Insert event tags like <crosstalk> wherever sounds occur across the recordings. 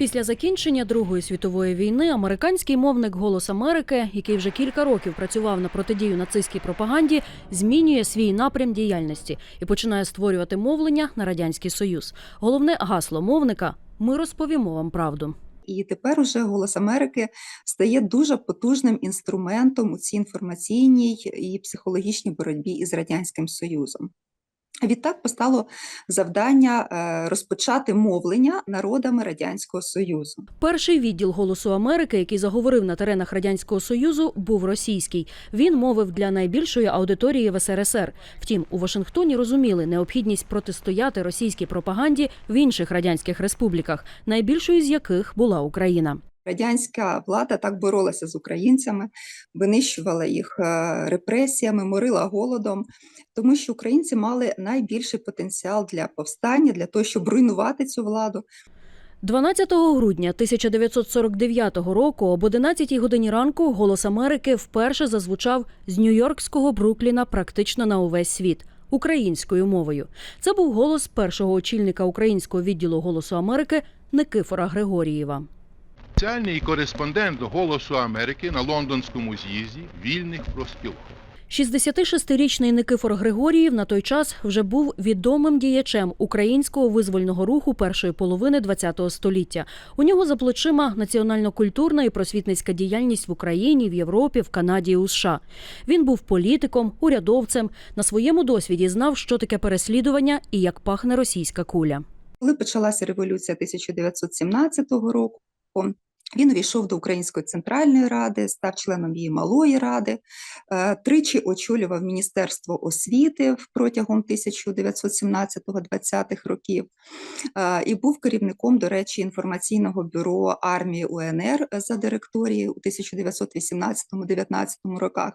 Після закінчення Другої світової війни американський мовник Голос Америки, який вже кілька років працював на протидію нацистській пропаганді, змінює свій напрям діяльності і починає створювати мовлення на радянський союз. Головне гасло мовника ми розповімо вам правду. І тепер уже Голос Америки стає дуже потужним інструментом у цій інформаційній і психологічній боротьбі із Радянським Союзом. Відтак постало завдання е, розпочати мовлення народами Радянського Союзу. Перший відділ Голосу Америки, який заговорив на теренах радянського союзу, був російський. Він мовив для найбільшої аудиторії в СРСР. Втім, у Вашингтоні розуміли необхідність протистояти російській пропаганді в інших радянських республіках, найбільшою з яких була Україна. Радянська влада так боролася з українцями, винищувала їх е, репресіями, морила голодом, тому що українці мали найбільший потенціал для повстання, для того, щоб руйнувати цю владу. 12 грудня 1949 року об 11 годині ранку Голос Америки вперше зазвучав з Нью-Йоркського Брукліна практично на увесь світ українською мовою. Це був голос першого очільника українського відділу Голосу Америки Никифора Григорієва. Спеціальний кореспондент Голосу Америки на лондонському з'їзді вільних профспілок. 66-річний Никифор Григорієв на той час вже був відомим діячем українського визвольного руху першої половини ХХ століття. У нього за плечима національно-культурна і просвітницька діяльність в Україні, в Європі, в Канаді і у США. Він був політиком, урядовцем. На своєму досвіді знав, що таке переслідування і як пахне російська куля. Коли почалася революція 1917 року, він увійшов до Української центральної ради, став членом її малої ради, е, тричі очолював Міністерство освіти протягом 1917-20-х років е, і був керівником, до речі, інформаційного бюро армії УНР за директорією у 1918-19 роках.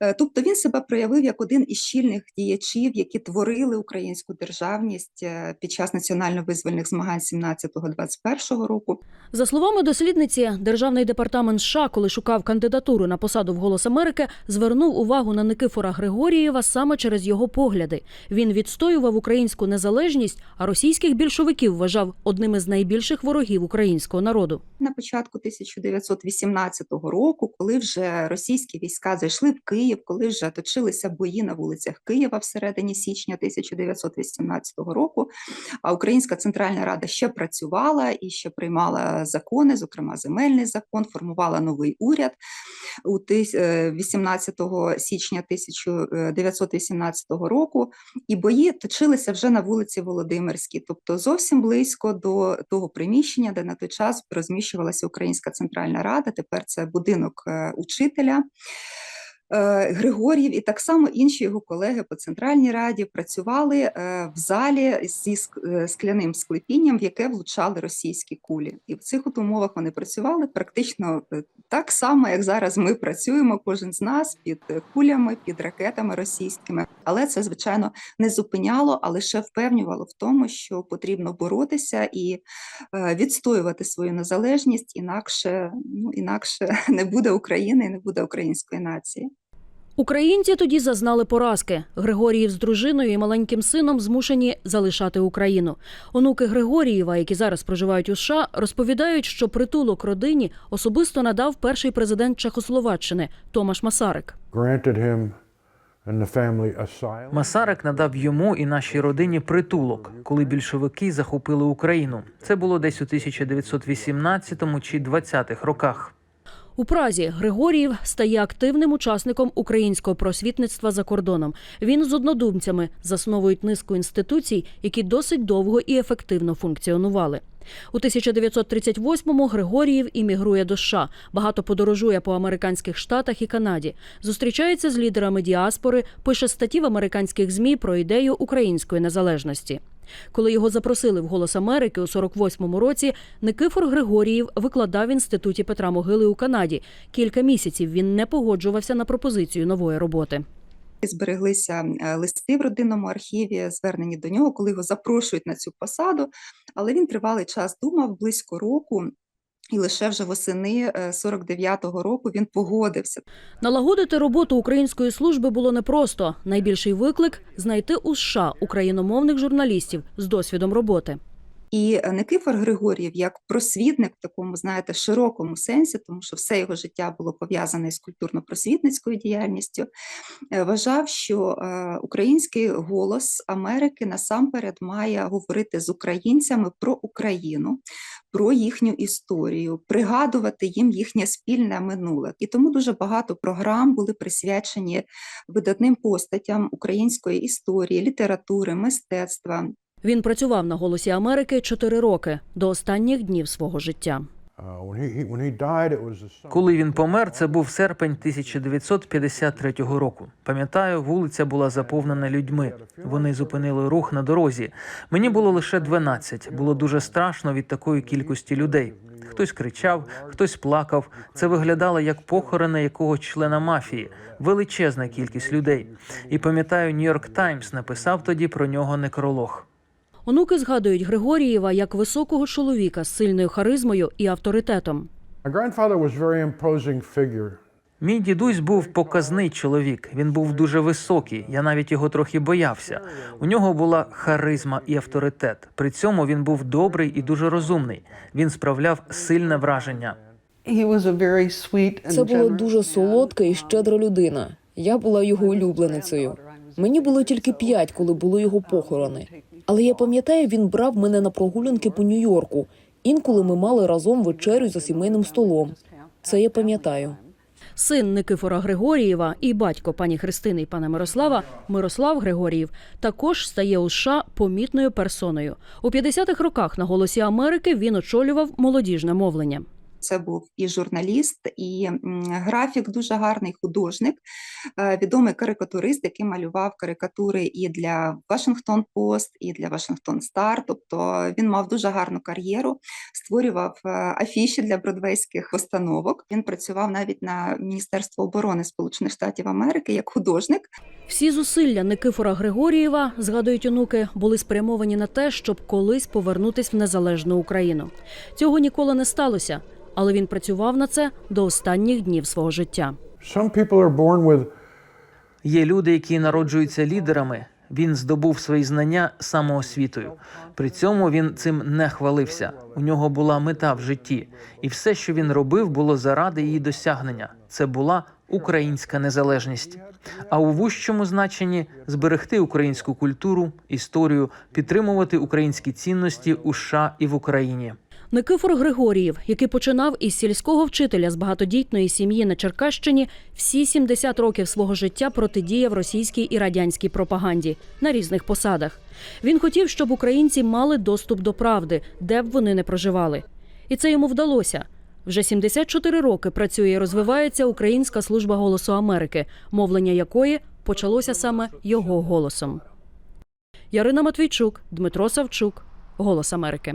Е, Тобто він себе проявив як один із щільних діячів, які творили українську державність е, під час національно-визвольних змагань 17-21 року. За словами дослідниці, державний департамент США, коли шукав кандидатуру на посаду в Голос Америки, звернув увагу на Никифора Григорієва саме через його погляди. Він відстоював українську незалежність, а російських більшовиків вважав одним із найбільших ворогів українського народу. на початку 1918 року, коли вже російські війська зайшли в Київ, коли вже точилися бої на вулицях Києва всередині січня 1918 року, а Українська Центральна Рада ще працювала і ще приймала закони, зокрема земельний закон, формувала новий уряд у е, 18 січня 1918 року, і бої точилися вже на вулиці Володимирській, тобто зовсім близько до того приміщення, де на той час розміщувалася Українська Центральна Рада. Тепер це будинок е, учителя. Е, Григор'єв і так само інші його колеги по Центральній Раді працювали е, в залі зі е, скляним склепінням, в яке влучали російські кулі. І в цих от умовах вони працювали практично так само, як зараз ми працюємо, кожен з нас під кулями, під ракетами російськими. Але це, звичайно, не зупиняло, а лише впевнювало в тому, що потрібно боротися і відстоювати свою незалежність, інакше, ну, інакше <laughs> не буде України і не буде української нації. Українці тоді зазнали поразки. Григоріїв з дружиною і маленьким сином змушені залишати Україну. Онуки Григорієва, які зараз проживають у США, розповідають, що притулок родині особисто надав перший президент Чехословаччини Томаш Масарик. Масарик надав йому і нашій родині притулок, коли більшовики захопили Україну. Це було десь у 1918 чи 20-х роках. У Празі Григоріїв стає активним учасником українського просвітництва за кордоном. Він з однодумцями засновують низку інституцій, які досить довго і ефективно функціонували. У 1938-му Григоріїв іммігрує до США, багато подорожує по американських штатах і Канаді, зустрічається з лідерами діаспори, пише статті в американських змі про ідею української незалежності. Коли його запросили в Голос Америки у 48-му році, Никифор Григоріїв викладав в інституті Петра Могили у Канаді. Кілька місяців він не погоджувався на пропозицію нової роботи. Збереглися е, листи в родинному архіві, звернені до нього, коли його запрошують на цю посаду. Але він тривалий час думав близько року, і лише вже восени е, 49-го року він погодився. Налагодити роботу української служби було непросто. Найбільший виклик знайти у США україномовних журналістів з досвідом роботи. І е, Никифор Григор'єв, як просвітник в такому, знаєте, широкому сенсі, тому що все його життя було пов'язане з культурно-просвітницькою діяльністю, е, вважав, що е, український голос Америки насамперед має говорити з українцями про Україну, про їхню історію, пригадувати їм їхнє спільне минуле. І тому дуже багато програм були присвячені видатним постатям української історії, літератури, мистецтва. Він працював на голосі Америки чотири роки до останніх днів свого життя. Uh. Коли він помер, це був серпень 1953 року. Пам'ятаю, вулиця була заповнена людьми. Вони зупинили рух на дорозі. Мені було лише 12. Було дуже страшно від такої кількості людей. Хтось кричав, хтось плакав. Це виглядало як похорони якогось члена мафії. Величезна кількість людей. І пам'ятаю, Нью-Йорк Таймс написав тоді про нього некролог. Онуки згадують Григорієва як високого чоловіка з сильною харизмою і авторитетом. Мій дідусь був показний чоловік. Він був дуже високий. Я навіть його трохи боявся. У нього була харизма і авторитет. При цьому він був добрий і дуже розумний. Він справляв сильне враження. Це була дуже солодка і щедра людина. Я була його улюбленицею. Мені було тільки п'ять, коли були його похорони. Але я пам'ятаю, він брав мене на прогулянки по Нью-Йорку. Інколи ми мали разом вечерю за сімейним столом. Це я пам'ятаю. Син Никифора Григорієва і батько пані Христини і пана Мирослава Мирослав Григоріїв також стає у США помітною персоною. У 50-х роках на голосі Америки він очолював молодіжне мовлення. Це був і журналіст, і графік, дуже гарний художник, е, відомий карикатурист, який малював карикатури і для Вашингтон Пост, і для Вашингтон Стар. Тобто він мав дуже гарну кар'єру, створював е, афіші для бродвейських постановок. Він працював навіть на Міністерство оборони Сполучених Штатів Америки як художник. Всі зусилля Никифора Григорієва, згадують онуки, були спрямовані на те, щоб колись повернутись в незалежну Україну. Цього ніколи не сталося, але він працював на це до останніх днів свого життя. Є люди, які народжуються лідерами. Він здобув свої знання самоосвітою. При цьому він цим не хвалився. У нього була мета в житті, і все, що він робив, було заради її досягнення. Це була українська незалежність. А у вужчому значенні зберегти українську культуру, історію, підтримувати українські цінності у США і в Україні. Никифор Григорієв, який починав із сільського вчителя з багатодітної сім'ї на Черкащині, всі 70 років свого життя протидіяв російській і радянській пропаганді на різних посадах. Він хотів, щоб українці мали доступ до правди, де б вони не проживали. І це йому вдалося. Вже 74 роки працює і розвивається Українська служба голосу Америки, мовлення якої почалося саме його голосом. Ярина Матвійчук, Дмитро Савчук, Голос Америки.